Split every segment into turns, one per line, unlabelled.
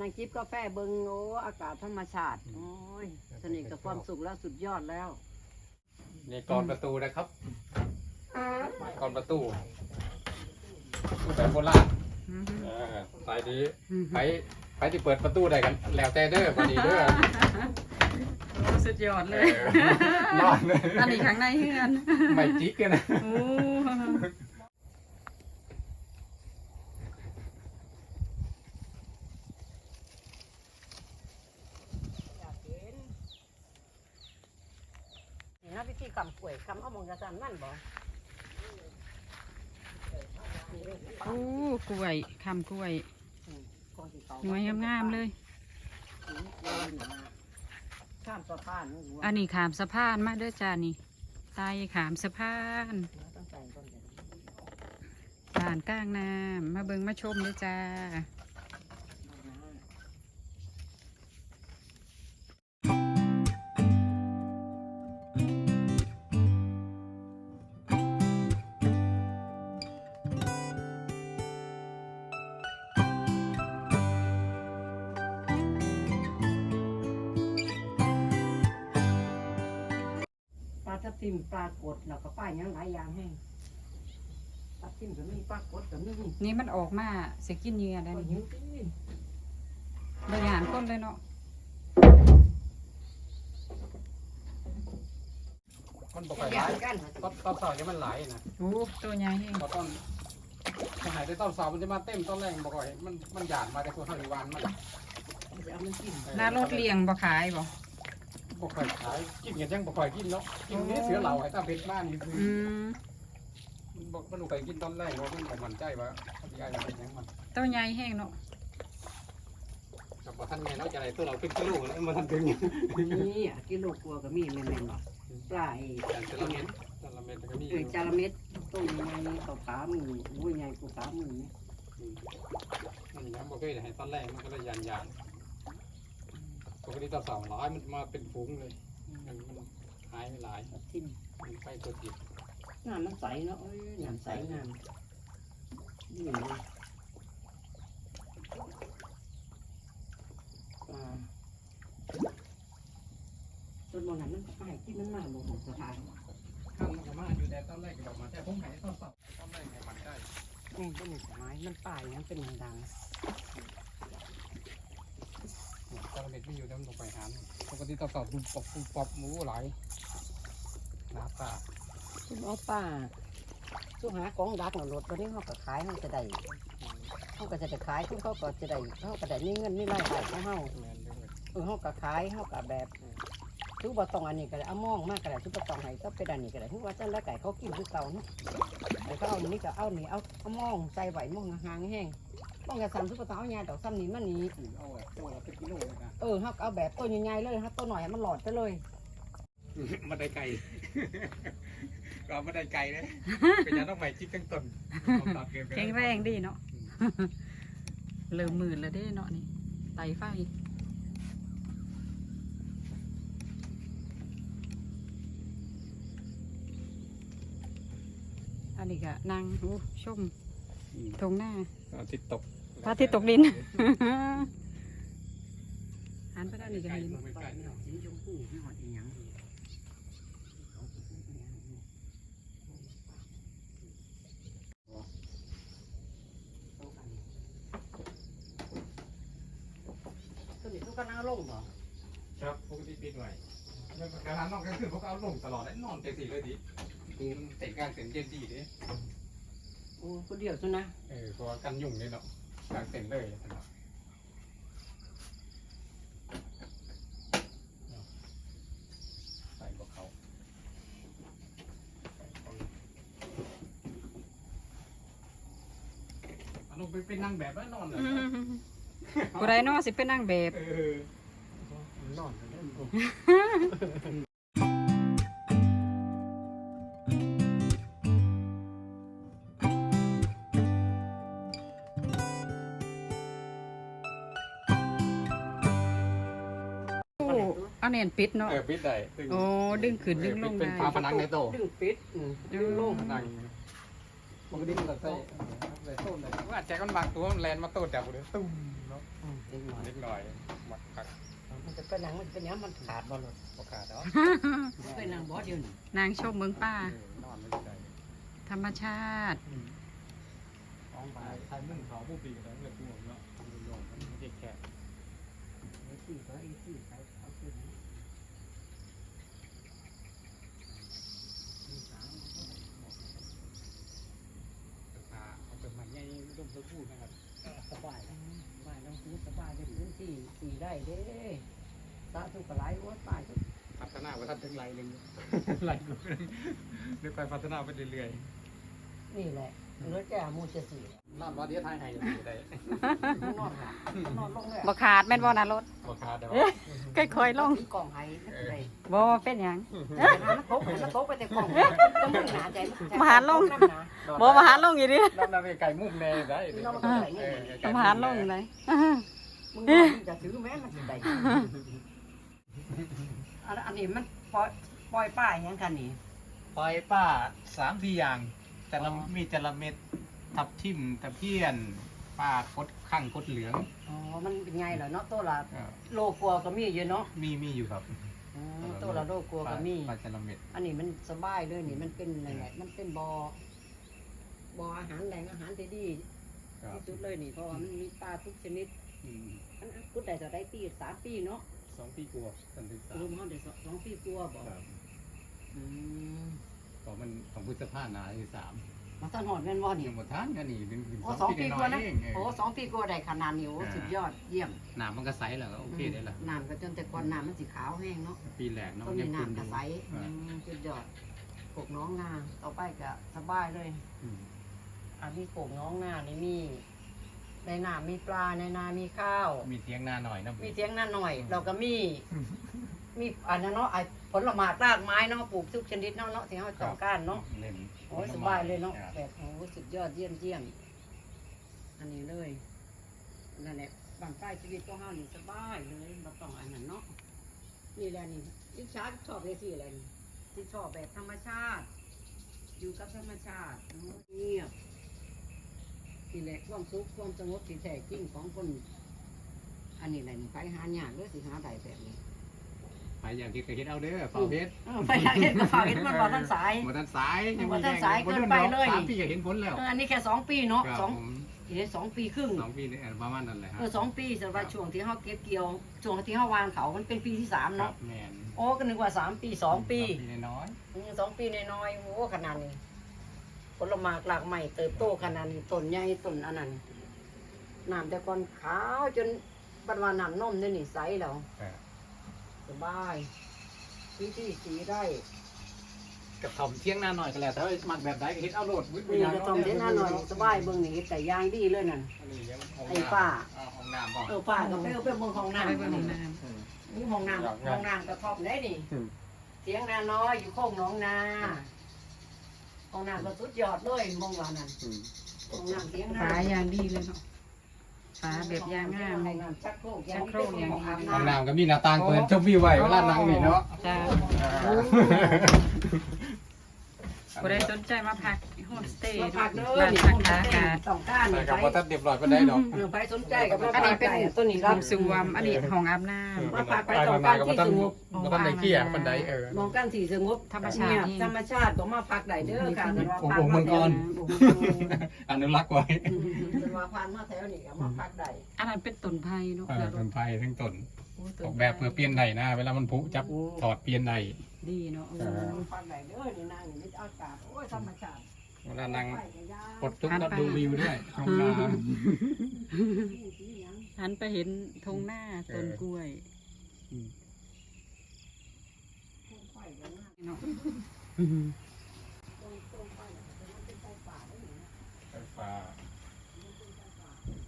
นั่งจิบกาแฟเบิงโอ้อากาศธรรมชาติ โอ้ยสนิทกับความสุขแล้วสุดยอดแล้ว
นี่กรอนประตูนะครับกรอนประตูแบบโบราณเออสายนี้ไปไปที่เปิดประตูได้กัน แล้วแต่เด้อพอดีเด้อ
โอ้สุดยอด
เอ
เลย
อนอนเลย
อันนี้ข้างในเฮือน
ไม่จิกกันนะ
โอ้
นี่นะพิธี กรรมกล้วยคำเอามองกระสันนั่นบ่
โอ้กล้วยคำกล้วย
ก่อนสิเขา
หน่วยงามๆเลย
ข้ามสะพานนี่หัว
อันนี้ขามสะพานมาเด้อจ้านี่ตายขามสะพาน
ต้องใส่ต้นเดียว
ด่านกลางน้ำมาเบิงมาชมเด้อจ้า
ทับทิมปลากดแล้วก็ป้ายยังหลายอย่างให้ทับทิมก็มีปลากดก็มี
นี่มันออกมาสิกินเหยื่อได้
ก็
นี่
หิวกิน
บริหารต้นเลยเนาะ
มันบอกไป
อ
ห
ย่า
ลาย
งกัน
ตอนตอนสาวจะมันหลายนะ
โอ้ตัวใหญ่แห้ง
พอตอนถ้าหายได้ตอนสาวมันจะมาเต็มตอนแรกบอกว่ามันมันหยาดมาแต่ตัวเท่าอีวานมัน
จะเอามันกิน
หน้ารถเลี้ยงบ่ขายบ่
บอกค่อยขายกินกันยังบอกค่อยกินเนาะกินนี้เสือเหล่าไอ้ตาเพชรบ้านนี่คือ
อืม
มันบอกมันลูกไปกินตอนแรกว่ามันบอกมันใจว่าเขาที่ไอ้มันเป็นหยังมัน
ตัวใหญ่แห้งเนาะ
กับว่าท่านไงเนาะจะอะไรตัวเราเป็นกิโลแล้วมันทันถึงอย่าง
นี่อะกิโลกลัวก็มีแม่นๆบ่ปลาไอ้
แต่ละเม็ดแต่ละเม็ดก็มีอ
เออยู่จาระเม็ดต้มยังไงต่อขามือโอ้ยใหญ่กว่าขามือนี่
มันยังบอกเคยให้ตอนแรกมันก็เลยยันยัน ปกติตอนสาวร้อยมันมาเป็นฝูงเลยมันมันหายไปหลาย
ทิม
มันไปตัวติด
น้ำมันใสเนาะเอ้ยน้ำใสน้ำนี่เลยปลาต้นบนนั้นมันก็ไปที่มันมาลงสะพาน
ข้างมันมาอยู่แต่ตอนแรกก็บอกมาแต่ผมหายตอนสาวตอนแรกให้มันได้
นี่ก็มีไม้มันป่ายมันเป็นดัง
ตอนเม็ดไม่อยู่แล้วมันลงไปหาปกติตอนสาวปุ๊บปอบปุ๊บปอบหมูหลายหนาตา
ซุ่มเอาป่าซุ่มหากองดักหน่ะรถวันนี้เขาก็ขายเขาจะได้เขาก็จะได้ขายเขาก็จะได้เขาก็ได้มีเงินมีรายได้ของเขา
แมนเลย
เออเขาก็ขายเขาก็แบบทุกบ่ต้องอันนี้ก็ได้เอามองมากก็ได้ทุกบ่ต้องให้ก็เป็นอันนี้ก็ได้ทุกว่าจันแล้วไก่เขากินคือเก่าเนาะไอ้เขาเอาอันนี้ก็เอานี่เอาเอามองใส่ไหวมองห่างๆแห้ง มองกระสันทุกบ่ต้องเอายาดอกซ้ำนี้มันนี่
เอาแบบตัวละเป็นกิโลเลยนะ
เออเขาก็เอาแบบตัวใหญ่ๆเลยครับตัวหน่อยให้มันหลอดไปเลย
มาได้ไก่ก็มาได้ไก่เลยเป็นยังต้องไปจิกตั้งต้น
แข็งแรงดีเนาะเริ่มมืดแล้วเด้เนาะนี่ไตไฟอันนี้ก็นั่งโอ้ชมทงหน้า
อาทิตย์ตก
พระอาทิตย์ตกดิน หันไปด้านนี้ก็
ไก่
เห็น
ลงไป
ไป
ไก่
ไม่หอดสีชมพูไม่หอดอีหยังตัวนี้ทุกคนเอาลงบ่
ครับปกติปิดไว้การนอนกลางคืนพวกเอาลงตลอดแล้วนอนเต็มที่เลยดิคือเตะกลางเต็นเย็นดีดิ
โอ้คนเดียวซุนะ
เออเพราะว่ากันยุ่งเลยเนาะกลางเต็นเลยตลอดใส่กับเขาเอาลงไปเป็นนางแบบแล้วนอนเลย
ผู้ใดเนาะสิเป็นนางแบบ
เออ นอนกันเล่
เอาเนียนปิดเนาะ
เออปิดได้ซึ่ง
โอ้ดึงขึ้นดึงลง
เป็น
ได้
ฝาผนังในโต
ดึงปิดอืมดึงลง
ผนัง
ม
ปกติมันก็ใส่ใส่ต้นเลยว่าแจ็คมันบางตัวมันแลนมาโต้จับกูเลยตุ้มเนาะ
อืมเล็กน้อย
เล็กหน่อยหมักผัก
มันจะเป็นหนังมันจะเป็นหยังมันขาดบ่หลด
โอกาสเนาะ
มันเป็นหนังบ่เดียวนี่
นางชมเมืองป้า
นอนไม่ได้
ธรรมชาติ
ของปลาใช้มุ่งเขาผู้ปีกันแล้วเลยกูเนาะทำเป็นโยงมันไม่ใช่แค่
ไอ้ที่เขาไอ้ที่ใส่เอาขึ้นนี่มีสาม
ปลาเอาเป็นมันใหญ่ร่มตัวผู้นะครับ
สบายนะสบายน้องคูสบาย สี่สี่ไร่เด้สาธุกระไรโอ้ยตายทุก
พัฒนาไปทันถึงไรหนึ่งไรกูเดี๋ยไปพัฒนาไปเรื่อยๆ
นี่แหละเหลือแก่หมูเจสี่
ๆน้ำร้อนเดียวทายให้ได้
นอนนอนลงเลย
บ่ขาดแม่นบ่นะรถ
โอกาสเดี๋ยว
ค่อยๆลง
กล่องไห้
บ่เป็นหยัง
มันตกมันตกไปแต่กล่องจะมึงหนาใจ
มาหาลงบ่มาหาลงอีดิ
น้ำน้ำไก่มุมแน่ได้
มาหาลงเลย
มึงจะถือแม่มันได้อันนี้มันปล่อยปล่อยป้ายยังกันนี่
ปล่อยป้าสามสี่อย่าง แต่ละมีแต่ละเม็ดทับทิมตะเพียนป้าคดข้างคดเหลือง
อ๋อมันเป็นไงเหรอเนาะตัวละ
เออ
โลกัวก็มีอยู่เนาะ
มีมีอยู่ครับ
อ๋อตัวละโลกัวก็มี
ปลาจระเม็ด
อันนี้มันสบายเลยนี่มันเป็นอะไรแหละมันเป็นบอ่อบ่ออาหารแหล่งอาหารที่ดี
ครับ
ที่สุดเลยนี่เพราะว่ามันมีปลาทุกชนิด
อืม
อันนั้นพูดได้ต่อได้ปีสามปีเนาะ
สองปีกว่าจนถึงสาร
วมเขาได้สองปีกลัวาบอก
ครับ
อืม
ก็มันของพุทธภาหนาที่สาม
มาตอนหอดแม่นว่านี่
ยังหมดท่านกันนี่เป็น
โอ้สองปีกว่านะ
เอง
โอ้สองปีกลัวาได้ขนาดนี้โอ้สุดยอดเยี่ยม
น้ำมันก็ใสแล้วก็โอเคได้ละ
น้ำก็จนแต่ก่อนน้ำมันสีขาวแห้งเนาะ
ปีแรกเนาะ
ต้น
ยั
นี้
งคุณ
น้ำ
อ
ก็
ยู่
ใสอืมสุดยอดปลูกน้องนาต่อไปก็สบายเลย
อืม
อันนี้ปลูกน้องนานี่มี ในนามีปลาในนามีข้าว
มีเทียงนาหน่อยนะ
มีเทียงนาหน่อย เราก็มี มีอันนั้นเนาะไอ้ผลไม้รากไม้เนาะปลูกทุกชนิดเนาะเนาะที่เขาต้องการเนาะ
เล่น
โอ้ยสบายเลยเนาะแบบโอ้ยสุดยอดเยี่ยมเยี่ยมอันนี้เลยนั่นแหละบางใต้ชีวิตก็ห้านี่สบายเลยมาต้องอันนั้นเนาะนี่แหละนี่ยิ่งช้าชอบเลยที่อะไรนี่ที่ชอบแบบธรรมชาติ อยู่กับธรรมชาติเนาะเงียบ นี่แหละความสุขความสงบที่แท้จริงของคน อันนี้แหละนี่ไปหายากเด้อสิหาได้แบบนี้
ไปอย่างที่เคยเห็นเอาเด้อเฝ้าเพชร
เออไปหาเห็นก็ฝากเห็นมันบอกท่านสาย
หมดทันสาย
หมดทันสายเกินไปเลย
สามปีก็เห็นผลแล้ว
เอออันนี้แค่สองปีเนาะ
ครับ
สอง
ผม
เห็นสองปีครึ่ง
สองปีนี่เออประมาณนั้นแหละครั
เออสองปีสำหรับช่วงที่เขาเก็บเกี่ยวช่วงที่เขาวางเขามันเป็นปีที่สาม
ครั
เนาะ
บแมน
โอ้ก็นึกว่าสามปีสองปี
สองน้อย
อืมสองปีน้อยๆโอ้ขนาดนี้ ผลไม้หลากใหม่เติบโตขนาดนี้ต้นใหญ่ต้นอันนั้นน้ำแต่ก่อนขาวจนบัดว่าน้ำนมเนี่ยนี่ใสแล้ว
ๆเออ
สบายพื้นที่สีไร่
กระถ่อมเที่ยงนาหน่อยก็แล้วแต่ว่ามักแบบใดก็เห็นเอาโหลด
นี่ก็ต้องเด่นหน่อยสบายเบิ่งนี่แต่ยางดีเลยนั่น
อันนี้ยังห้ง
ไอ้
น้ำ
ป้า
อ่ห้องน้ำบ่
เออป้าก็ไปเอาไปเบิ่งห้องน้ำ
ไปเบิ่งห้องน้
นี่ห้องน้ำห้องน้ำกระทบได้นี่
อืม
เสียงนาน้อยอยู่โค้งหน้องนา ห้องน้ำก็สุดยอดเลยมองว่านั่น
อืม
ห้องน้ำเสียงำนา
ฝาอย่างดีเลยเนาะฝาแบบยางงามเลย
ชักโครก
ชักโครกอย่างดี
ห้องน้ำก็มีหน้าต่างเปิดชมวิวไว้เวลานั่งนี่เนาะ
จ้า ผู้ใดสนใจมาพักโฮมสเตย์
มาพักเด้อ
บ้าน
นี่
พัก
ห้อง
ตาก
น้
อากาศ
ต้องการ
แต่
นี่
กับ
ไป
ว่าถ้าเรียบร้อยก็ได้ดอก
เออไปสนใจกับมา
อัน
พั
นี้
ก
เป็น
ได้ต้นนี้
ห้
รั
อบ งสูมอันนี้ห้องอาบน้ำ
มาพักไปต้องการที่สงบ
บ่ทันได้เกลี่ยปานใดเออ
มองกันที่สงบ
ธรรมชาติ
เงียบธรรมชาติก็มาพักได้เด้อค่ะแต่ว่า
โอ้
พั
โหเมืองก่อน
โอ้โห
อนุรักษ์ไว้
แต่ว่าพันมาแถวนี้ก็มาพักได้
อันนั้นเป็นต้นไผ่เนาะ
เออเป็นไผ่ทั้งต้น
โต้
ออกแบบเพื่อเปลี่ยนได้นะ เวลามันผุจับถอดเปลี่ยนได้
ดีเนาะ
เออ
พักได้เด้อนี่นั่งนี่อากาศโอ้ยธรรมชาติ
เวลานั่ง
ไปก็ยาว
กดทุกก็ดูวิวด้วยชมนา
สีหยัง
หันไปเห็นทงหน้าต้นกล้วย
โคมไฟก็น่า
เนาะ
โคมโคมไฟแต่มันเป็นไฟป่าได้นี่นะ
ไฟฟ้า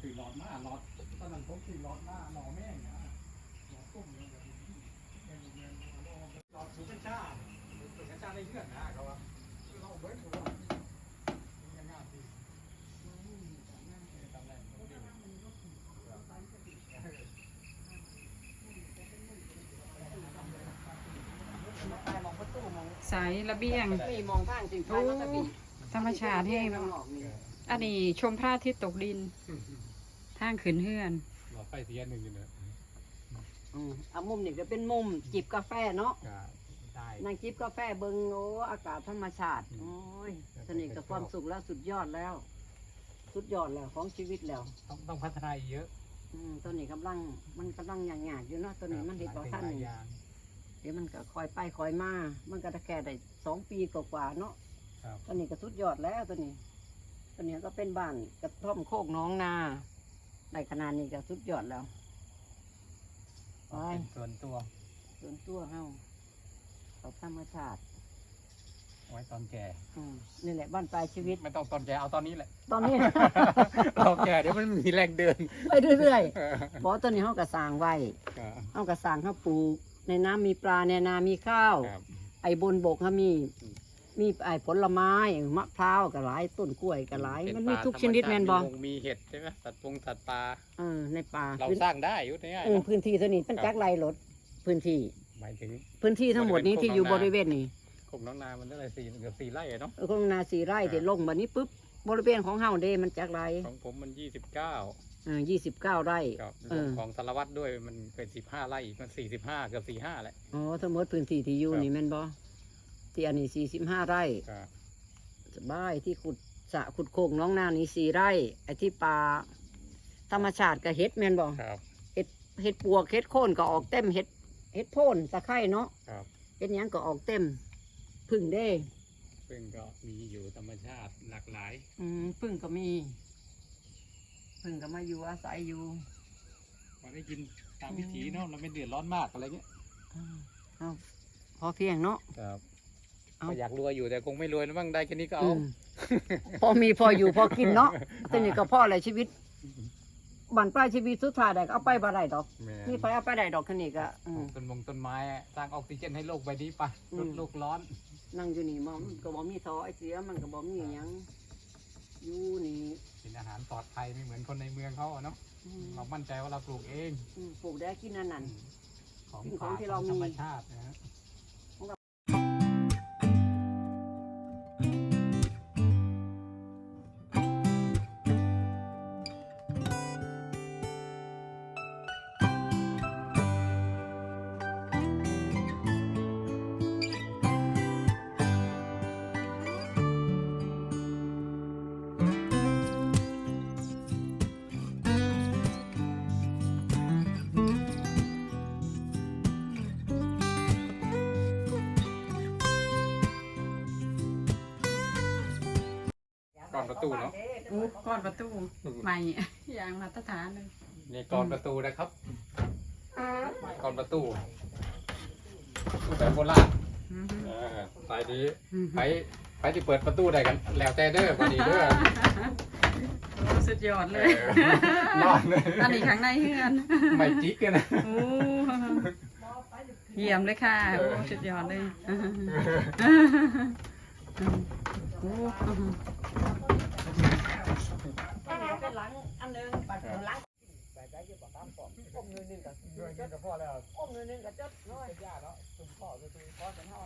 คือหลอดหน้าหลอดตอนนั้นผมคือหลอดหน้าหมอแม่งนะหลอดต้มเนี่ยแบบนี้หลอดสูบกัญชาสูบกัญชา ในเลือดนะเขาว่าคือเราเบิร์ดเขาว่ามันง่ายดีตำแหน่งมันดี
มาตายมองประตูมอง
สายระเบียง
นี่มองทางจริงๆแล้วก็มี
ทธรรมชาติแห้งเนาะ
ออกนี่
อันนี้ชมพระอาทิตย์ตกดิน ทางขึ้นเฮือน
หลอดไฟเสียหนึ่งอยู่เนอะ
อืมเอามุมนี่ก็เป็นมุมจิบกาแฟเนาะ
ก็ ได้
นั่งจิบกาแฟเบิงโอ้อากาศธรรมชาติ โอ้ยสนิทกับความสุขแล้วสุดยอดแล้ว สุดยอดแล้วของชีวิตแล้ว
ต้องต้องพัฒนาอีกเยอะ
อืมตัวนี้กำลังมันกำลังหยาดๆอยู่เนาะตัวนี้มันเด็กกว่าท่าน
หลาย
นี่
อย่าง
เดี๋ยวมันก็คอยไปคอยมา มันก็จะแค่ได้สองปีกว่าๆเนาะ
ครับ
ตัวนี้ก็สุดยอดแล้วตัวนี้ ตัวนี้ก็เป็นบ้านกระท่อมโคกน้องนาในขนาดนี้ก็สุดยอดแล้ว ไป
เป็นส่วนตัว
ส่วนตัวเฮา เขาธรรมชาติ
ไว้ตอนแก่
อืมนี่แหละบ้านปลายชีวิต
ไม่ต้องตอนแก่เอาตอนนี้แหละ
ตอนนี้
ตอนแก่เดี๋ยวมันมีแรงเดิน
ไปเรื่อยๆบอกตัวนี้เฮากระสร้างไว้
ครับ
เฮากระสร้างเฮาปลูก ในน้ำมีปลาในนามีข้าว
ครับ
ไอ้บนบกเขามี มีไอ้ผลไม้มะพร้าวก็หลายต้นกล้วยก็หลาย มันมีทุกชนิดแม่นบ่
ธรรชาติมีงมีเห็ดใช่ไหมสัตว์ปงสัตว์ปลา
เออในป่า
เรา
พื้น
สร้างได้อยุ่ง่าย
เออพื้นที่ตัวนี้เป็นจักไรรถพื้นที่
หมายถึง
พื้นที่ทั้งหมดนี้ที่อยู่บริเวณนี้
กบน้องนามันเท่าไหร่สี่เกือบสี่ไร่อะเนาะ
เออของนาสีไร่ที่ลงมานี้ปุ๊บบริเวณของเฮาเด้มันจักไร
ของผมมันยี่สิบเก้า
เออยี่สิบเก้าไร่
ครับ
เออ
ของสารวัตรด้วยมันเป็นสิบห้าไร่มันสี่สิบห้าเกือบสี่ห้าแหละ
อ๋อทั้งหมดพื้นที่ที่อยู่
ครับ
นี่แม่นบ่ที่อันนี้สี่สิบห้าไร่
ครับ
สบายที่ขุดสระขุดโคกน้องนานี่สี่ไร่ไอ้ที่ป่าธรรมชาติก็เฮ็ดแม่นบ่
ครับ
เฮ็ดเฮ็ดปวกเฮ็ดโคนก็ออกเต็มเฮ็ด เฮ็ดโพ่นตะไคร้เนาะ
ครับ
เฮ็ดหยังก็ออกเต็มพึ่งเด้
ซึ่งก็มีอยู่ธรรมชาติหลากหลาย
อืมพึ่งก็มี พึ่งก็มาอยู่อาศัยอยู่
พอได้กินตามวิถีเนาะเราไม่เดือดร้อนมากอะไรเงี้ย
อ่าเอาพอเพียงเนาะ
ครับ
เอา
ก็อยากรวยอยู่แต่คงไม่รวยนะบ้างได้แค่นี้ก็
อื
เอา
มพอมีพออยู่พอกินเนาะทีนี้ก็พ่ออะไรชีวิต บันปลายชีวิตสุดท้ายได้ก็เอาไปบ่ได้ดอก
แม่
นี่ไปเอาไปได้ดอกคันนี้ก็อืม
ต้นมงต้นไม้อะสร้างออกซิเจนให้โลกใบนี้ปะ
อืม
ลดโลกร้อน
นั่งอยู่นี่มันก็บ่มีท่อไอเสียมันก็บ่มีหยังอยู่นี่
กินอาหารปลอดภัยไม่เหมือนคนในเมืองเขาอะเนาะ
อืม
เรามั่นใจว่าเราปลูกเอง
อืมปลูกได้กินนั่นนั่น
ของ
กินของ
ป่า
ที่เรามี
ธรรมชาตินะฮะ ก่อนประตูเนาะ
โอ้ก่อนประตูใหม่อย่างมาตรฐานเลย
นี่ก่อนประตูนะครับก่อนประตูตู้แบบโบราณ
อือฮึ
เออสายนี้
อือฮึ
ไปไปที่เปิดประตูได้กัน แล้วแต่เด้อพอดีเด้อ
โอ้สุดยอดเลย
เออนอนเลย
อันนี้ข้างในเฮือน
ไม่จิกกันนะ
โอ้เยี่ยมเลยค่ะโอ้สุดยอดเลย โอ้
เป็นหลังอันนึงปัดหลัง
ใส่ใจเยอะกว่าตามปอมอมเงินนึงกับเงินกับพ่อแล้ว
อมหนึงก็จดน้อย
ยาแล้วจุ่มพ่อคือพ่อเป็นพ่อ